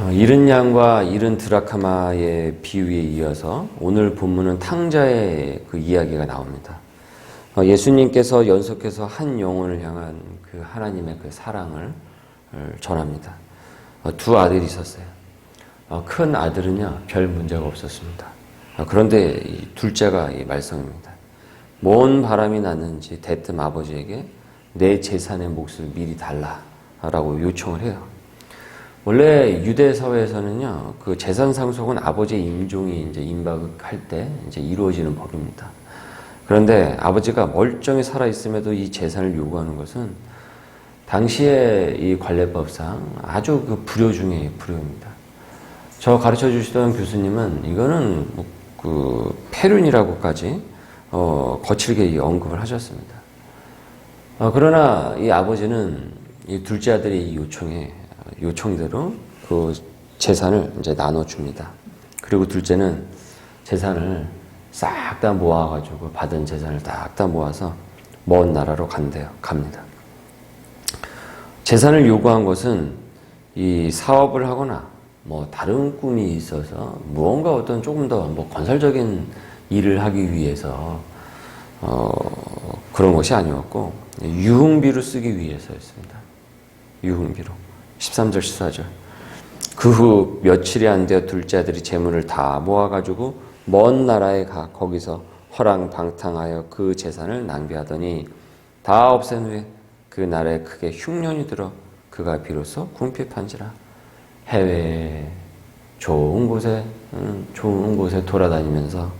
어, 이른 양과 이른 드라카마의 비유에 이어서 오늘 본문은 탕자의 그 이야기가 나옵니다. 어, 예수님께서 연속해서 한 영혼을 향한 그 하나님의 그 사랑을 어, 전합니다. 어, 두 아들이 있었어요. 어, 큰 아들은요, 별 문제가 없었습니다. 어, 그런데 이 둘째가 이 말썽입니다. 뭔 바람이 났는지 대뜸 아버지에게 내 재산의 몫을 미리 달라라고 요청을 해요. 원래 유대 사회에서는요, 그 재산 상속은 아버지의 임종이 이제 임박할 때 이제 이루어지는 법입니다. 그런데 아버지가 멀쩡히 살아 있음에도 이 재산을 요구하는 것은 당시의 이 관례법상 아주 그 불효 중에 불효입니다. 저 가르쳐 주시던 교수님은 이거는 뭐 그 폐륜이라고까지 어, 거칠게 언급을 하셨습니다. 어, 그러나 이 아버지는 이 둘째 아들의 이 요청에 요청대로 그 재산을 이제 나눠줍니다. 그리고 둘째는 재산을 싹 다 모아가지고 받은 재산을 딱다 모아서 먼 나라로 간대요. 갑니다. 재산을 요구한 것은 이 사업을 하거나 뭐 다른 꿈이 있어서 무언가 어떤 조금 더 뭐 건설적인 일을 하기 위해서 어 그런 것이 아니었고 유흥비로 쓰기 위해서였습니다. 유흥비로. 13절 14절. 그 후 며칠이 안 되어 둘째 아들이 재물을 다 모아가지고 먼 나라에 가 거기서 허랑방탕하여 그 재산을 낭비하더니 다 없앤 후에 그 나라에 크게 흉년이 들어 그가 비로소 궁핍한지라 해외 좋은 곳에 음, 좋은 곳에 돌아다니면서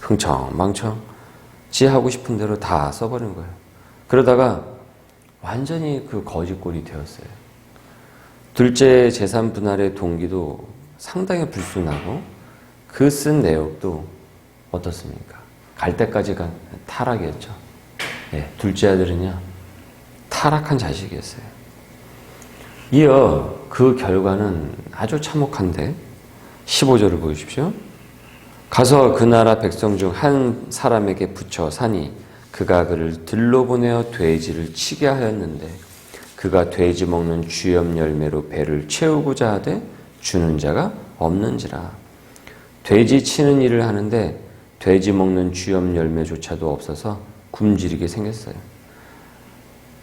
흥청망청 지 하고 싶은 대로 다 써버린 거예요. 그러다가 완전히 그 거지꼴이 되었어요. 둘째 재산 분할의 동기도 상당히 불순하고 그 쓴 내역도 어떻습니까? 갈 때까지가 타락이었죠. 예, 둘째 아들은요, 타락한 자식이었어요. 이어 그 결과는 아주 참혹한데, 15절을 보여주십시오. 가서 그 나라 백성 중 한 사람에게 붙여 사니 그가 그를 들로 보내어 돼지를 치게 하였는데 그가 돼지 먹는 주염 열매로 배를 채우고자 하되 주는 자가 없는지라 돼지 치는 일을 하는데 돼지 먹는 주염 열매조차도 없어서 굶주리게 생겼어요.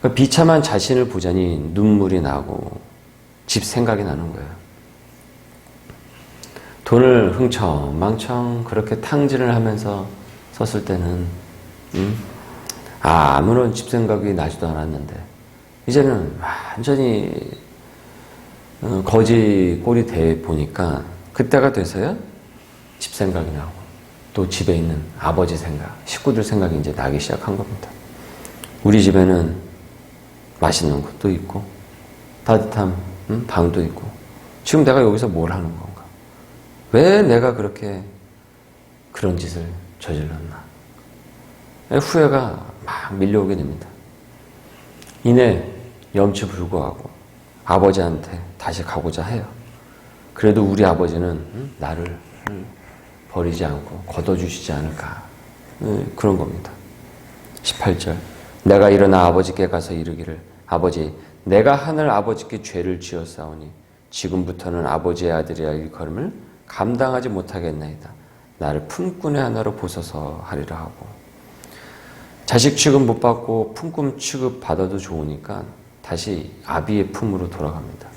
그 비참한 자신을 보자니 눈물이 나고 집 생각이 나는 거예요. 돈을 흥청망청 그렇게 탕진을 하면서 썼을 때는 음? 아무런 집 생각이 나지도 않았는데 이제는 완전히 어, 거지 꼴이 돼 보니까 그때가 돼서야 집 생각이 나고 또 집에 있는 아버지 생각, 식구들 생각이 이제 나기 시작한 겁니다. 우리 집에는 맛있는 것도 있고 따뜻한 음, 방도 있고 지금 내가 여기서 뭘 하는 건가? 왜 내가 그렇게 그런 짓을 저질렀나? 후회가 막 밀려오게 됩니다. 이내 염치 불구하고 아버지한테 다시 가고자 해요. 그래도 우리 아버지는 나를 버리지 않고 걷어주시지 않을까. 그런 겁니다. 18절. 내가 일어나 아버지께 가서 이르기를 아버지 내가 하늘 아버지께 죄를 지었사오니 지금부터는 아버지의 아들이라 일컬음을 감당하지 못하겠나이다. 나를 품꾼의 하나로 보소서 하리라 하고 자식 취급 못 받고 품꾼 취급 받아도 좋으니까 다시 아비의 품으로 돌아갑니다.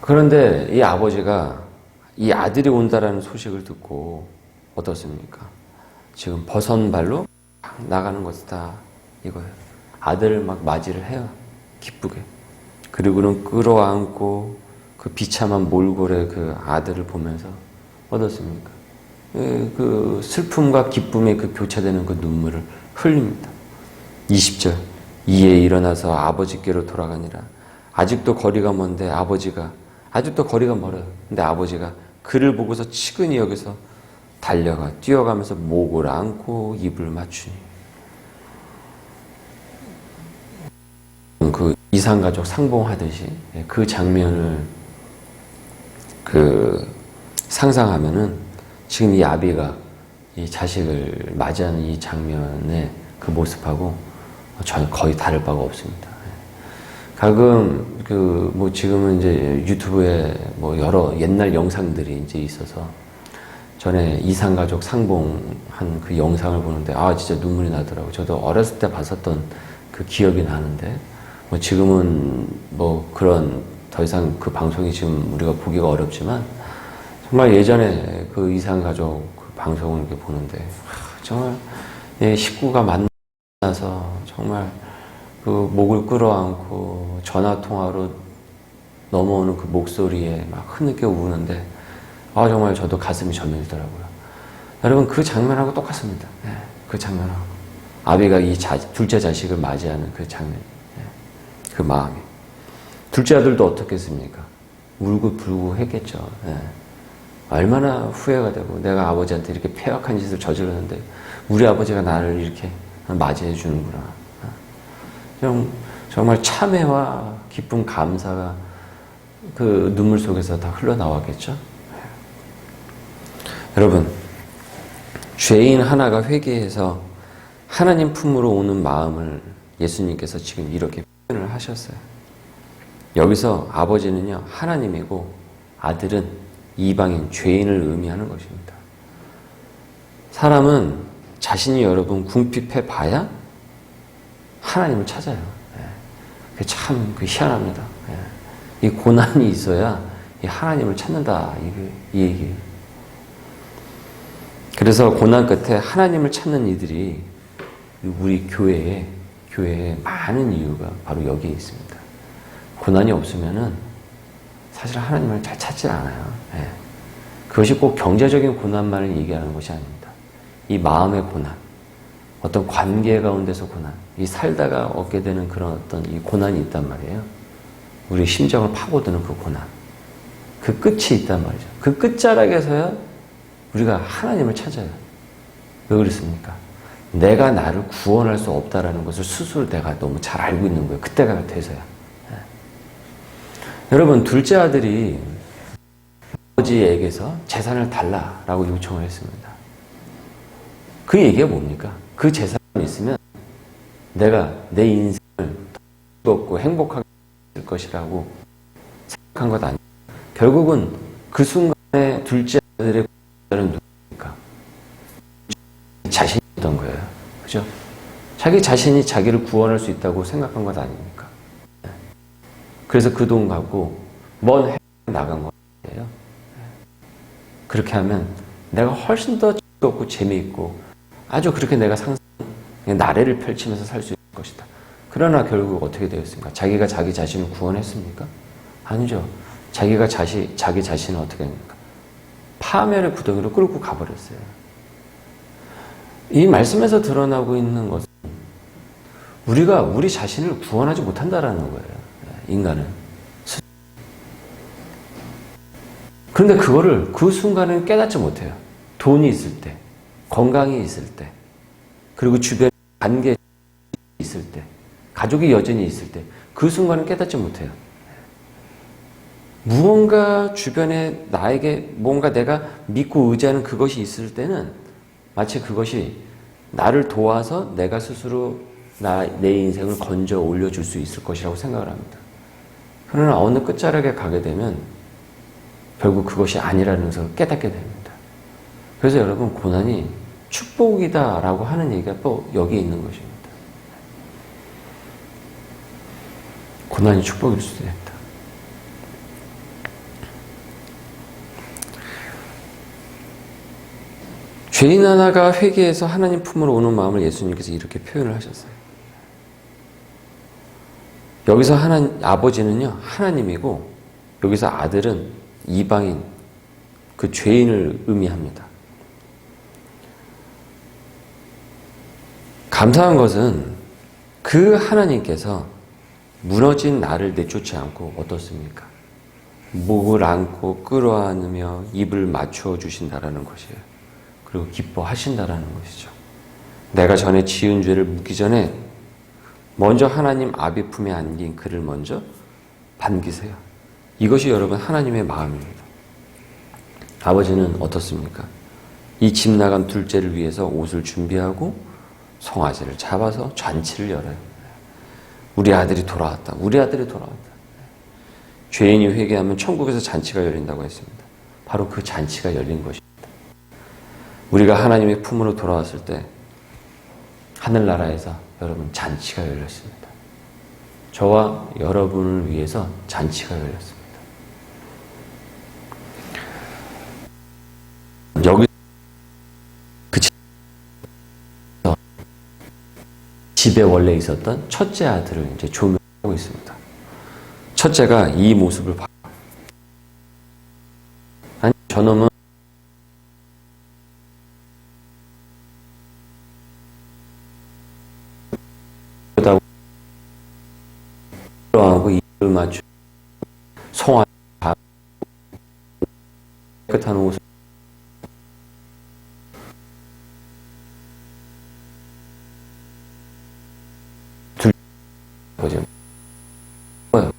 그런데 이 아버지가 이 아들이 온다라는 소식을 듣고 어떻습니까? 지금 버선 발로 나가는 것이다 이거예요. 아들을 막 맞이를 해요. 기쁘게. 그리고는 끌어안고 그 비참한 몰골의 그 아들을 보면서 어떻습니까? 그 슬픔과 기쁨의 그 교차되는 그 눈물을 흘립니다. 20절. 이에 일어나서 아버지께로 돌아가니라. 아직도 거리가 먼데 아버지가 아직도 거리가 멀어요. 근데 아버지가 그를 보고서 치근히 여기서 달려가 뛰어가면서 목을 안고 입을 맞추니 그 이상가족 상봉하듯이 그 장면을 그 상상하면은 지금 이 아비가 이 자식을 맞이하는 이 장면의 그 모습하고 전혀 거의 다를 바가 없습니다. 가끔 그 뭐 지금은 이제 유튜브에 뭐 여러 옛날 영상들이 이제 있어서 전에 이상가족 상봉한 그 영상을 보는데 아 진짜 눈물이 나더라고. 저도 어렸을 때 봤었던 그 기억이 나는데 뭐 지금은 뭐 그런 더 이상 그 방송이 지금 우리가 보기가 어렵지만 정말 예전에 그 이상가족 그 방송을 이렇게 보는데 하, 정말 예, 식구가 만 나서 정말 그 목을 끌어안고 전화 통화로 넘어오는 그 목소리에 막 흐느껴 우는데 아 정말 저도 가슴이 저밀더라고요. 여러분 그 장면하고 똑같습니다. 예, 그 장면하고 아비가 이 자, 둘째 자식을 맞이하는 그 장면, 예, 그 마음이 둘째 아들도 어떻겠습니까? 울고 불고 했겠죠. 예. 얼마나 후회가 되고 내가 아버지한테 이렇게 폐악한 짓을 저질렀는데 우리 아버지가 나를 이렇게 맞이해 주는구나. 좀 정말 참회와 기쁨, 감사가 그 눈물 속에서 다 흘러나왔겠죠. 여러분, 죄인 하나가 회개해서 하나님 품으로 오는 마음을 예수님께서 지금 이렇게 표현을 하셨어요. 여기서 아버지는요, 하나님이고 아들은 이방인, 죄인을 의미하는 것입니다. 사람은 자신이 여러분 궁핍해 봐야 하나님을 찾아요. 예. 참그 희한합니다. 예. 이 고난이 있어야 이 하나님을 찾는다. 이게 이 얘기예요. 그래서 고난 끝에 하나님을 찾는 이들이 우리 교회에 교회에 많은 이유가 바로 여기에 있습니다. 고난이 없으면은 사실 하나님을 잘 찾지 않아요. 예. 그것이 꼭 경제적인 고난만을 얘기하는 것이 아닙니다. 이 마음의 고난, 어떤 관계 가운데서 고난, 이 살다가 얻게 되는 그런 어떤 이 고난이 있단 말이에요. 우리 심정을 파고드는 그 고난. 그 끝이 있단 말이죠. 그 끝자락에서야 우리가 하나님을 찾아요. 왜 그렇습니까? 내가 나를 구원할 수 없다라는 것을 스스로 내가 너무 잘 알고 있는 거예요. 그때가 돼서야. 예. 여러분, 둘째 아들이 아버지에게서 재산을 달라라고 요청을 했습니다. 그 얘기가 뭡니까? 그 재산이 있으면 내가 내 인생을 즐겁고 행복하게 할 것이라고 생각한 것 아니에요. 결국은 그 순간에 둘째 아들의 구원자는 누굽니까? 자신이었던 거예요. 그죠? 자기 자신이 자기를 구원할 수 있다고 생각한 것 아닙니까? 그래서 그 돈 갖고 먼 해외 나간 거예요. 그렇게 하면 내가 훨씬 더 즐겁고 재미있고 아주 그렇게 내가 상상, 나래를 펼치면서 살 수 있을 것이다. 그러나 결국 어떻게 되었습니까? 자기가 자기 자신을 구원했습니까? 아니죠. 자기가 자시, 자기 자신을 어떻게 합니까? 파멸의 구덩이로 끌고 가버렸어요. 이 말씀에서 드러나고 있는 것은 우리가 우리 자신을 구원하지 못한다라는 거예요. 인간은. 그런데 그거를 그 순간은 깨닫지 못해요. 돈이 있을 때, 건강이 있을 때, 그리고 주변 관계 있을 때, 가족이 여전히 있을 때, 그 순간은 깨닫지 못해요. 무언가 주변에 나에게 뭔가 내가 믿고 의지하는 그것이 있을 때는 마치 그것이 나를 도와서 내가 스스로 나, 내 인생을 건져 올려줄 수 있을 것이라고 생각을 합니다. 그러나 어느 끝자락에 가게 되면 결국 그것이 아니라는 것을 깨닫게 됩니다. 그래서 여러분, 고난이 축복이다라고 하는 얘기가 또 여기에 있는 것입니다. 고난이 축복일 수도 있다. 죄인 하나가 회개해서 하나님 품으로 오는 마음을 예수님께서 이렇게 표현을 하셨어요. 여기서 하나 아버지는요 하나님이고 여기서 아들은 이방인 그 죄인을 의미합니다. 감사한 것은 그 하나님께서 무너진 나를 내쫓지 않고 어떻습니까? 목을 안고 끌어안으며 입을 맞추어 주신다라는 것이에요. 그리고 기뻐하신다라는 것이죠. 내가 전에 지은 죄를 묻기 전에 먼저 하나님 아비 품에 안긴 그를 먼저 반기세요. 이것이 여러분 하나님의 마음입니다. 아버지는 어떻습니까? 이 집 나간 둘째를 위해서 옷을 준비하고 송아지를 잡아서 잔치를 열어요. 우리 아들이 돌아왔다. 우리 아들이 돌아왔다. 죄인이 회개하면 천국에서 잔치가 열린다고 했습니다. 바로 그 잔치가 열린 것입니다. 우리가 하나님의 품으로 돌아왔을 때 하늘나라에서 여러분 잔치가 열렸습니다. 저와 여러분을 위해서 잔치가 열렸습니다. 여기 그 집에 원래 있었던 첫째 아들을 이제 조명하고 있습니다. 첫째가 이 모습을 봐. 아니 저놈은 하고 입을 맞추 송아 깨끗한 옷을 둘 거죠. 뭐요?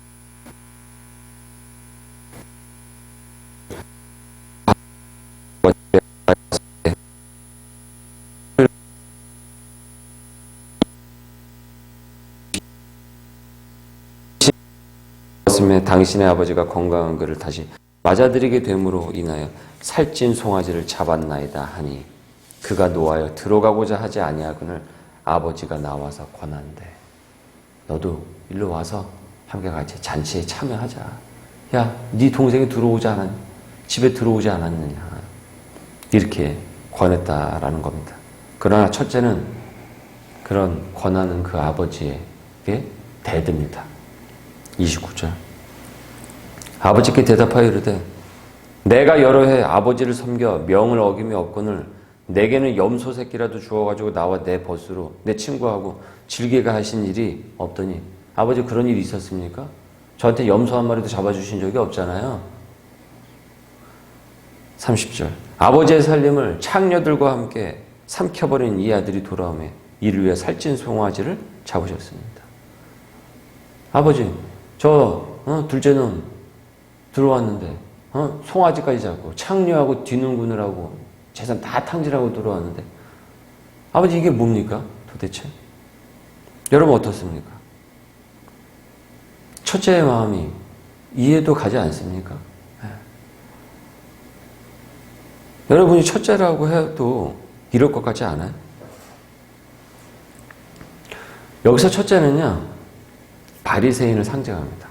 말씀에 당신의 아버지가 건강한 그를 다시 맞아들이게 됨으로 인하여 살찐 송아지를 잡았나이다 하니 그가 노하여 들어가고자 하지 아니하거늘 아버지가 나와서 권한대. 너도 일로 와서 함께 같이 잔치에 참여하자. 야 네 동생이 들어오지 않았 집에 들어오지 않았느냐? 이렇게 권했다라는 겁니다. 그러나 첫째는 그런 권하는 그 아버지에게 대듭니다. 29절. 아버지께 대답하여 이르되 내가 여러 해 아버지를 섬겨 명을 어김이 없거늘 내게는 염소 새끼라도 주어가지고 나와 내 벗으로 내 친구하고 즐기게 하신 일이 없더니 아버지 그런 일이 있었습니까? 저한테 염소 한 마리도 잡아주신 적이 없잖아요. 30절. 아버지의 살림을 창녀들과 함께 삼켜버린 이 아들이 돌아오매 이를 위해 살찐 송아지를 잡으셨습니다. 아버지, 저 어, 둘째 놈 들어왔는데 어, 송아지까지 잡고 창녀하고 하고 재산 다 탕진하고 들어왔는데 아버지 이게 뭡니까 도대체? 여러분 어떻습니까? 첫째의 마음이 이해도 가지 않습니까? 네. 여러분이 첫째라고 해도 이럴 것 같지 않아요? 여기서 첫째는요 바리새인을 상징합니다.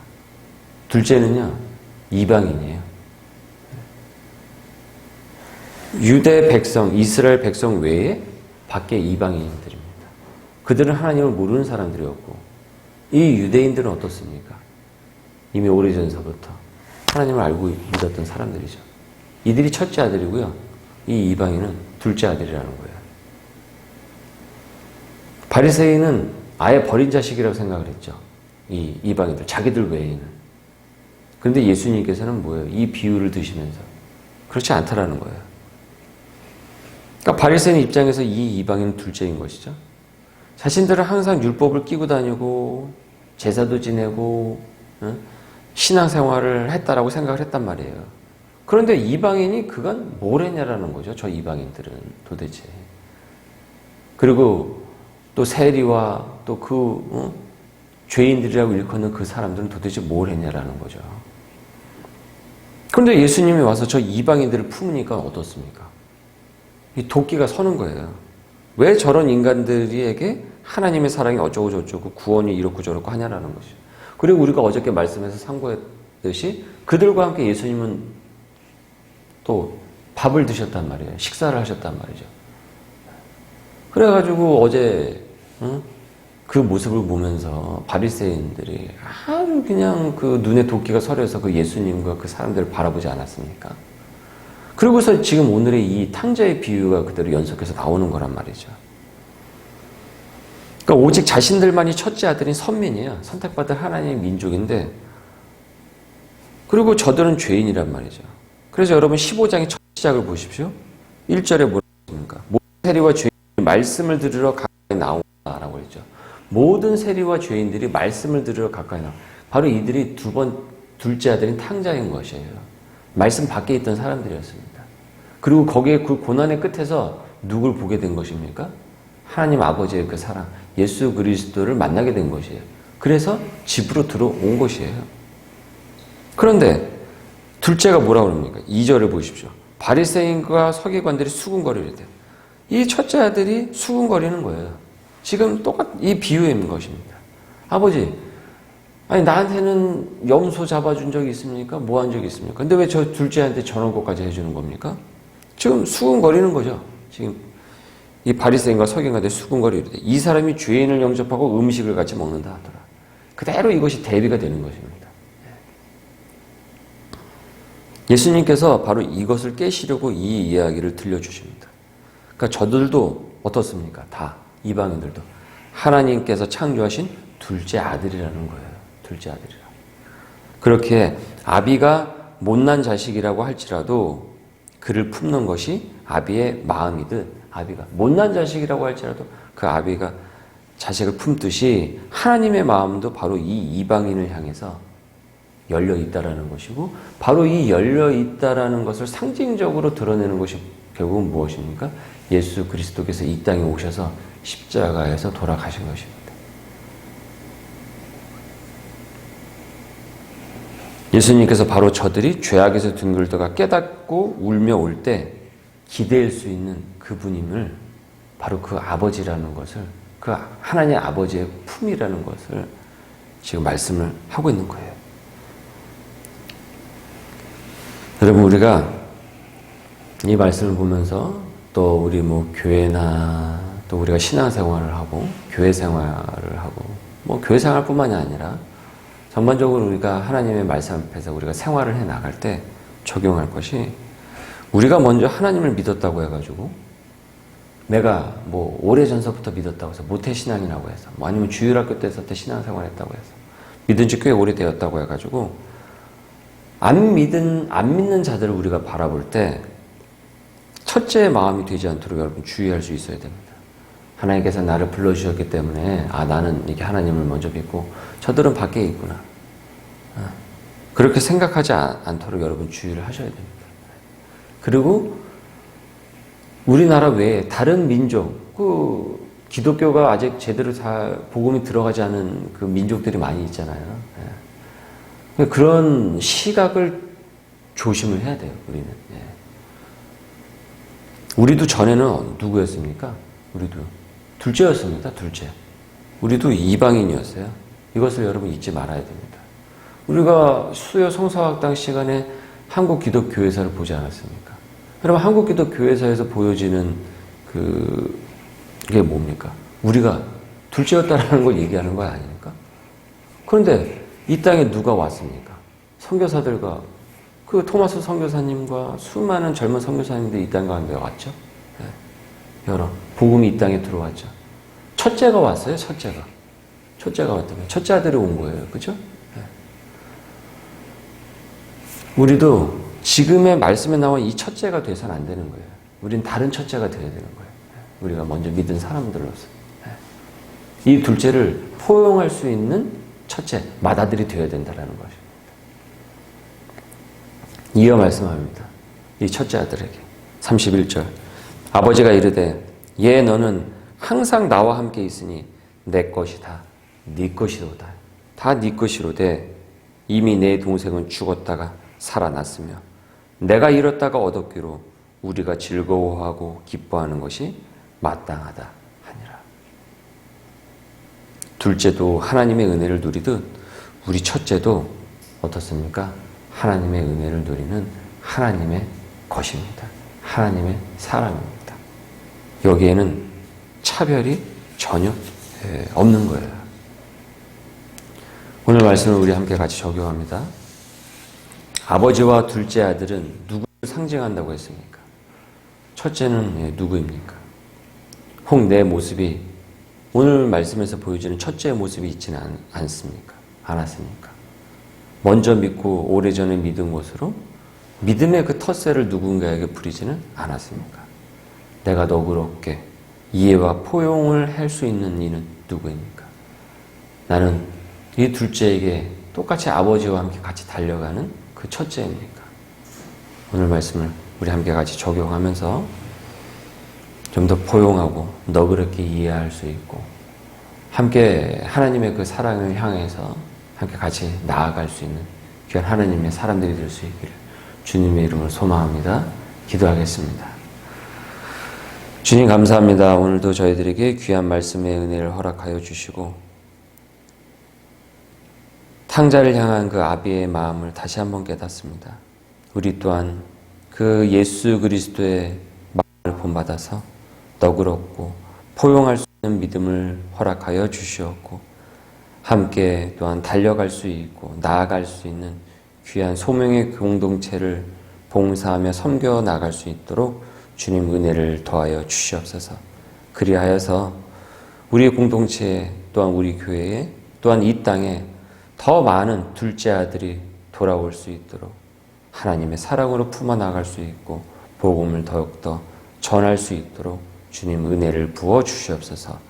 둘째는요 이방인이에요. 유대 백성, 이스라엘 백성 외에 밖에 이방인들입니다. 그들은 하나님을 모르는 사람들이었고 이 유대인들은 어떻습니까? 이미 오래전서부터 하나님을 알고 믿었던 사람들이죠. 이들이 첫째 아들이고요. 이 이방인은 둘째 아들이라는 거예요. 바리새인은 아예 버린 자식이라고 생각을 했죠. 이 이방인들, 자기들 외에는. 그런데 예수님께서는 뭐예요? 이 비유를 드시면서 그렇지 않다라는 거예요. 그러니까 바리새인 입장에서 이 이방인은 둘째인 것이죠. 자신들은 항상 율법을 끼고 다니고 제사도 지내고 신앙생활을 했다라고 생각을 했단 말이에요. 그런데 이방인이 그건 뭘 했냐라는 거죠. 저 이방인들은 도대체. 그리고 또 세리와 또그 어? 죄인들이라고 일컫는 그 사람들은 도대체 뭘 했냐라는 거죠. 그런데 예수님이 와서 저 이방인들을 품으니까 어떻습니까? 이 도끼가 서는 거예요. 왜 저런 인간들에게 하나님의 사랑이 어쩌고 저쩌고 구원이 이렇고 저렇고 하냐라는 것이죠. 그리고 우리가 어저께 말씀에서 상고했듯이 그들과 함께 예수님은 또 밥을 드셨단 말이에요. 식사를 하셨단 말이죠. 그래가지고 어제 응? 그 모습을 보면서 바리새인들이 아주 그냥 그 눈에 도끼가 서려서 그 예수님과 그 사람들을 바라보지 않았습니까? 그리고서 지금 오늘의 이 탕자의 비유가 그대로 연속해서 나오는 거란 말이죠. 그러니까 오직 자신들만이 첫째 아들인 선민이야. 선택받은 하나님의 민족인데 그리고 저들은 죄인이란 말이죠. 그래서 여러분 15장의 첫 시작을 보십시오. 1절에 뭐라고 했습니까? 모든 세리와 죄인 말씀을 들으러 나오라고 했죠. 모든 세리와 죄인들이 말씀을 들으러 가까이 나와. 바로 이들이 두 번 둘째 아들인 탕자인 것이에요. 말씀 밖에 있던 사람들이었습니다. 그리고 거기에 그 고난의 끝에서 누굴 보게 된 것입니까? 하나님 아버지의 그 사랑, 예수 그리스도를 만나게 된 것이에요. 그래서 집으로 들어온 것이에요. 그런데 둘째가 뭐라고 그럽니까? 2절을 보십시오. 바리새인과 서기관들이 수군거리를 이 첫째 아들이 수군거리는 거예요. 지금 똑같 이 비유인 것입니다. 아버지, 아니 나한테는 염소 잡아준 적이 있습니까? 뭐 한 적이 있습니까? 근데 왜 저 둘째한테 저런 것까지 해주는 겁니까? 지금 수군거리는 거죠. 지금 이 바리새인과 서기관들이 수군거리를 이 사람이 죄인을 영접하고 음식을 같이 먹는다 하더라. 그대로 이것이 대비가 되는 것입니다. 예수님께서 바로 이것을 깨시려고 이 이야기를 들려주십니다. 그러니까 저들도 어떻습니까? 다 이방인들도 하나님께서 창조하신 둘째 아들이라는 거예요. 둘째 아들이라. 그렇게 아비가 못난 자식이라고 할지라도 그를 품는 것이 아비의 마음이듯 아비가 못난 자식이라고 할지라도 그 아비가 자식을 품듯이 하나님의 마음도 바로 이 이방인을 향해서 열려 있다라는 것이고 바로 이 열려 있다라는 것을 상징적으로 드러내는 것이 결국은 무엇입니까? 예수 그리스도께서 이 땅에 오셔서 십자가에서 돌아가신 것입니다. 예수님께서 바로 저들이 죄악에서 둥글다가 깨닫고 울며 올 때 기대할 수 있는 그분임을 바로 그 아버지라는 것을 그 하나님 아버지의 품이라는 것을 지금 말씀을 하고 있는 거예요. 여러분 우리가 이 말씀을 보면서 또 우리 뭐 교회나 또 우리가 신앙생활을 하고 교회 생활을 하고 뭐 교회 생활뿐만이 아니라 전반적으로 우리가 하나님의 말씀 앞에서 우리가 생활을 해 나갈 때 적용할 것이 우리가 먼저 하나님을 믿었다고 해가지고 내가 뭐 오래 전서부터 믿었다고 해서 모태 신앙이라고 해서 뭐 아니면 주일학교 때부터 신앙생활 했다고 해서 믿은 지 꽤 오래되었다고 해가지고 안 믿은 안 믿는 자들을 우리가 바라볼 때 첫째 마음이 되지 않도록 여러분 주의할 수 있어야 됩니다. 하나님께서 나를 불러주셨기 때문에 아 나는 이게 하나님을 먼저 믿고 저들은 밖에 있구나. 아, 그렇게 생각하지 않도록 여러분 주의를 하셔야 됩니다. 그리고 우리나라 외에 다른 민족, 그 기독교가 아직 제대로 다 복음이 들어가지 않은 그 민족들이 많이 있잖아요. 예. 그런 시각을 조심을 해야 돼요. 우리는. 예. 우리도 전에는 누구였습니까? 우리도 둘째였습니다. 둘째. 우리도 이방인이었어요. 이것을 여러분 잊지 말아야 됩니다. 우리가 수요 성서학당 시간에 한국 기독교회사를 보지 않았습니까? 여러분 한국 기독교회사에서 보여지는 그 이게 뭡니까? 우리가 둘째였다라는 걸 얘기하는 거 아닙니까? 그런데 이 땅에 누가 왔습니까? 선교사들과 그 토마스 선교사님과 수많은 젊은 선교사님들이 이 땅 가운데 왔죠. 네. 여러 복음이 이 땅에 들어왔죠. 첫째가 왔어요. 첫째가 첫째가 왔다면 첫째 아들이 온 거예요. 그죠? 네. 우리도 지금의 말씀에 나온 이 첫째가 돼서는 안 되는 거예요. 우린 다른 첫째가 돼야 되는 거예요. 우리가 먼저 믿은 사람들로서. 네. 이 둘째를 포용할 수 있는 첫째, 맏아들이 되어야 된다는 것입니다. 이어 말씀합니다. 이 첫째 아들에게. 31절. 아버지가 이르되, 얘 너는 항상 나와 함께 있으니 내 것이다. 네 것이로다. 다 네 것이로되 이미 내 동생은 죽었다가 살아났으며 내가 잃었다가 얻었기로 우리가 즐거워하고 기뻐하는 것이 마땅하다 하니라. 둘째도 하나님의 은혜를 누리듯 우리 첫째도 어떻습니까? 하나님의 은혜를 누리는 하나님의 것입니다. 하나님의 사람입니다. 여기에는 차별이 전혀 없는 거예요. 오늘 말씀을 우리 함께 같이 적용합니다. 아버지와 둘째 아들은 누구를 상징한다고 했습니까? 첫째는 누구입니까? 혹 내 모습이 오늘 말씀에서 보여지는 첫째의 모습이 있지는 않, 않습니까? 않았습니까? 먼저 믿고 오래전에 믿은 것으로 믿음의 그 텃세를 누군가에게 부리지는 않았습니까? 내가 너그럽게 이해와 포용을 할 수 있는 이는 누구입니까? 나는 이 둘째에게 똑같이 아버지와 함께 같이 달려가는 그 첫째입니까? 오늘 말씀을 우리 함께 같이 적용하면서 좀 더 포용하고 너그럽게 이해할 수 있고 함께 하나님의 그 사랑을 향해서 함께 같이 나아갈 수 있는 귀한 하나님의 사람들이 될 수 있기를 주님의 이름으로 소망합니다. 기도하겠습니다. 주님 감사합니다. 오늘도 저희들에게 귀한 말씀의 은혜를 허락하여 주시고 탕자를 향한 그 아비의 마음을 다시 한번 깨닫습니다. 우리 또한 그 예수 그리스도의 마음을 본받아서 너그럽고 포용할 수 있는 믿음을 허락하여 주시었고 함께 또한 달려갈 수 있고 나아갈 수 있는 귀한 소명의 공동체를 봉사하며 섬겨 나갈 수 있도록 주님 은혜를 더하여 주시옵소서. 그리하여서 우리 공동체에 또한 우리 교회에 또한 이 땅에 더 많은 둘째 아들이 돌아올 수 있도록 하나님의 사랑으로 품어 나갈 수 있고 복음을 더욱더 전할 수 있도록 주님 은혜를 부어 주시옵소서.